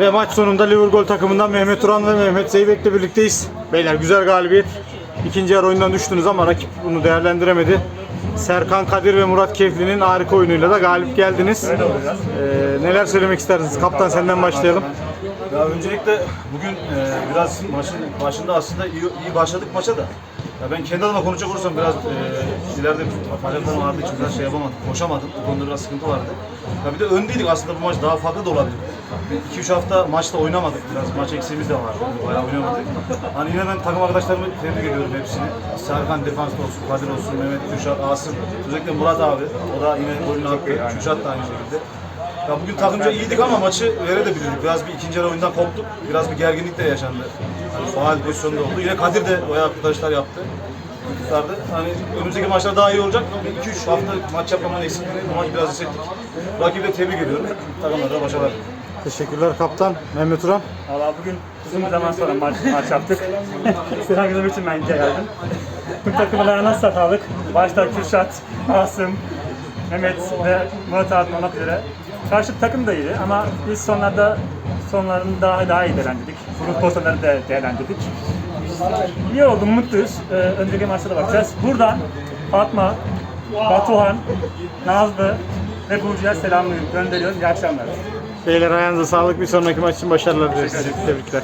Ve maç sonunda Liverpool takımından Mehmet Turan ve Mehmet Zeybek'le birlikteyiz. Beyler güzel galibiyet. İkinci yarı oyundan düştünüz ama rakip bunu değerlendiremedi. Serkan Kadir ve Murat Kefli'nin harika oyunuyla da galip geldiniz. Ee, neler söylemek istersiniz? Kaptan senden başlayalım. Ya öncelikle bugün e, biraz maçın başında aslında iyi, iyi başladık maça da. Ya ben kendi adıma konuşacak olursam biraz e, ileride bacaklarım ağrıdığı için biraz şey yapamadım, koşamadım. Bu konuda biraz sıkıntı vardı. Ya bir de öndeydik aslında bu maç daha farklı da olabilir. 2-3 hafta maçta oynamadık biraz. Maç eksiğimiz de vardı. Bayağı oynamadık. Hani yine ben takım arkadaşlarımı tebrik ediyorum hepsini. Serkan defansta olsun, Kadir olsun, Mehmet Kürşat, Asım. Özellikle Murat abi. O da yine golünü attı. Kürşat da aynı şekilde. Ya bugün takımca iyiydik ama maçı verebilirdik. Biraz bir ikinci yarı oyundan koptuk. Biraz bir gerginlik de yaşandı. Hani faal pozisyonda oldu. Yine Kadir de bayağı kurtarışlar yaptı. Kurtardı. Hani önümüzdeki maçlar daha iyi olacak. 2-3 hafta maç yapmamanın eksikliğini bu maç biraz hissettik. Rakibi de tebrik ediyorum. Takımlara da başarılar. Teşekkürler kaptan. Mehmet Turan. Valla bugün uzun bir zaman sonra maç, maç yaptık. Sinan Gülüm için ben geldim. Tüm takımlarına sağlık. Başta Kürşat, Asım, Mehmet ve Murat abi olmak üzere. Karşı takım da iyiydi ama biz sonlarda sonlarını daha daha iyi değerlendirdik. Vuruk pozisyonlarını da değerlendirdik. İyi oldu, mutluyuz. Ee, önceki maçlara bakacağız. Buradan Fatma, Batuhan, Nazlı ve Burcu'ya selamını gönderiyorum. İyi akşamlar. Beyler ayağınıza sağlık. Bir sonraki maç için başarılar dileriz. Tebrikler.